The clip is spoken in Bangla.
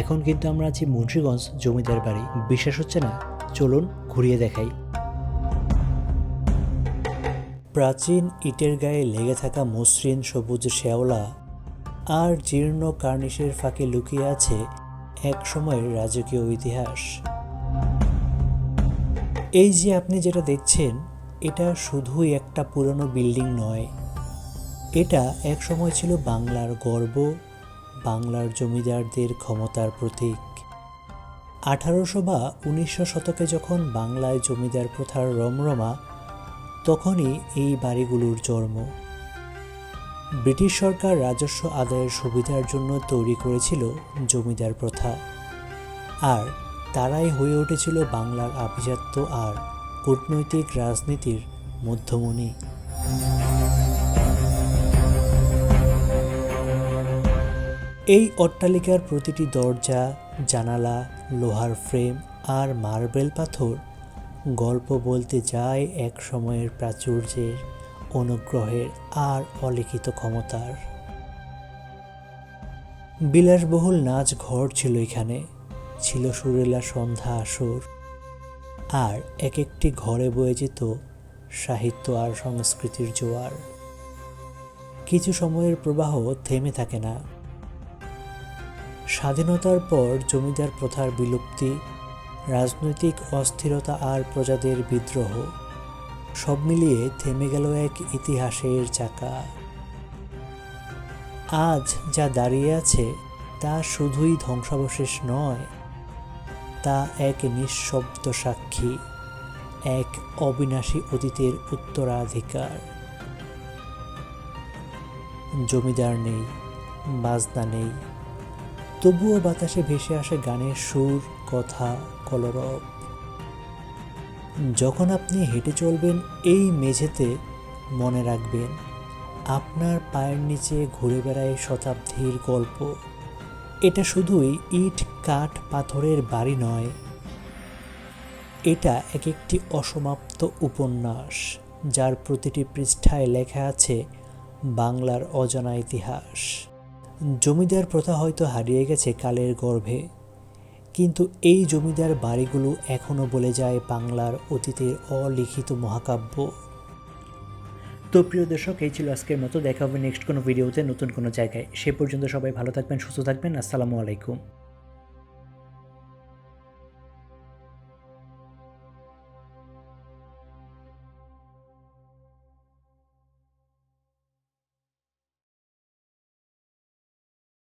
এখন কিন্তু আমরা আছি মুন্সীগঞ্জ জমিদার বাড়ি। বিশ্বাস হচ্ছে না? চলুন ঘুরিয়ে দেখাই। প্রাচীন ইটের গায়ে লেগে থাকা মসৃণ সবুজ শ্যাওলা আর জীর্ণ কার্নিশের ফাঁকে লুকিয়ে আছে এক সময়ের রাজকীয় ইতিহাস। এই যে আপনি যেটা দেখছেন, এটা শুধুই একটা পুরনো বিল্ডিং নয়। এটা এক সময় ছিল বাংলার গর্ব বাংলার জমিদারদের ক্ষমতার প্রতীক। আঠারোশো বা উনিশশো শতকে যখন বাংলায় জমিদার প্রথার রমরমা, তখনই এই বাড়িগুলোর জন্ম। ব্রিটিশ সরকার রাজস্ব আদায়ের সুবিধার জন্য তৈরি করেছিল জমিদার প্রথা। আর তারাই হয়ে উঠেছিল বাংলার আভিজাত্য আর কূটনৈতিক রাজনীতির মধ্যমণি। এই অট্টালিকার প্রতিটি দরজা, জানালা, লোহার ফ্রেম আর মার্বেল পাথর গল্প বলতে যায় এক সময়ের প্রাচুর্যের, অনুগ্রহের আর অলিখিত ক্ষমতার। বিলাসবহুল নাচ ঘর ছিল এখানে, ছিল সুরেলা সন্ধ্যা আসর। আর এক একটি ঘরে বয়ে যেত সাহিত্য আর সংস্কৃতির জোয়ার। কিছু সময়ের প্রবাহ থেমে থাকে না। স্বাধীনতার পর জমিদার প্রথার বিলুপ্তি, রাজনৈতিক অস্থিরতা আর প্রজাদের বিদ্রোহ, সব মিলিয়ে থেমে গেল এক ইতিহাসের চাকা। আজ যা দাঁড়িয়ে আছে তা শুধুই ধ্বংসাবশেষ নয়, তা এক নিঃশব্দ সাক্ষী, এক অবিনাশী অতীতের উত্তরাধিকার। জমিদার নেই, বাজনা নেই তবুও বাতাসে ভেসে আসে গানের সুর, কথা, কলরব। যখন আপনি হেঁটে চলবেন, এই মেঝেতে মনে রাখবেন, আপনার পায়ের নিচে ঘুরে বেড়ায় শতাব্দীর গল্প। এটা শুধুই ইট, কাঠ, পাথরের বাড়ি নয়, এটা এক একটি অসমাপ্ত উপন্যাস, যার প্রতিটি পৃষ্ঠায় লেখা আছে বাংলার অজানা ইতিহাস। জমিদার প্রথা হয়তো হারিয়ে গেছে কালের গর্ভে, কিন্তু এই জমিদার বাড়িগুলো এখনও বলে যায় বাংলার অতীতের অলিখিত মহাকাব্য। তো প্রিয় দর্শক, এই ছিল আজকের মতো। দেখা হবে নেক্সট কোনো ভিডিওতে নতুন কোনো জায়গায়। সে পর্যন্ত সবাই ভালো থাকবেন, সুস্থ থাকবেন। আসসালামু আলাইকুম।